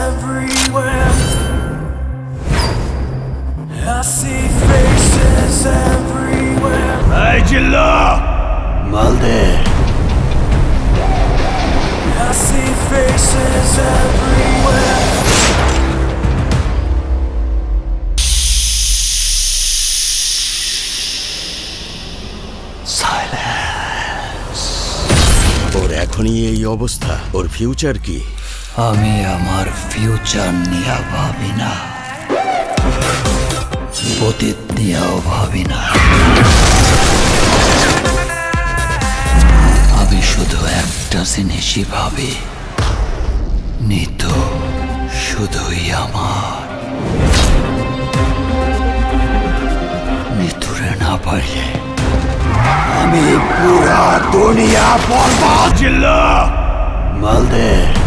everywhere. I see faces everywhere. এই জিল্লা মালদে I see faces everywhere. ওর এখনই এই অবস্থা ওর ফিউচার কি আমি আমার ফিউচার নিয়ে ভাবি না। অতীত নিয়েও ভাবি না। আমি শুধু একটা জিনিসই ভাবি। নিত শুধুই আমার। নিতুরে না পারলে আমি পুরা দুনিয়া বরবাদ। মালদে।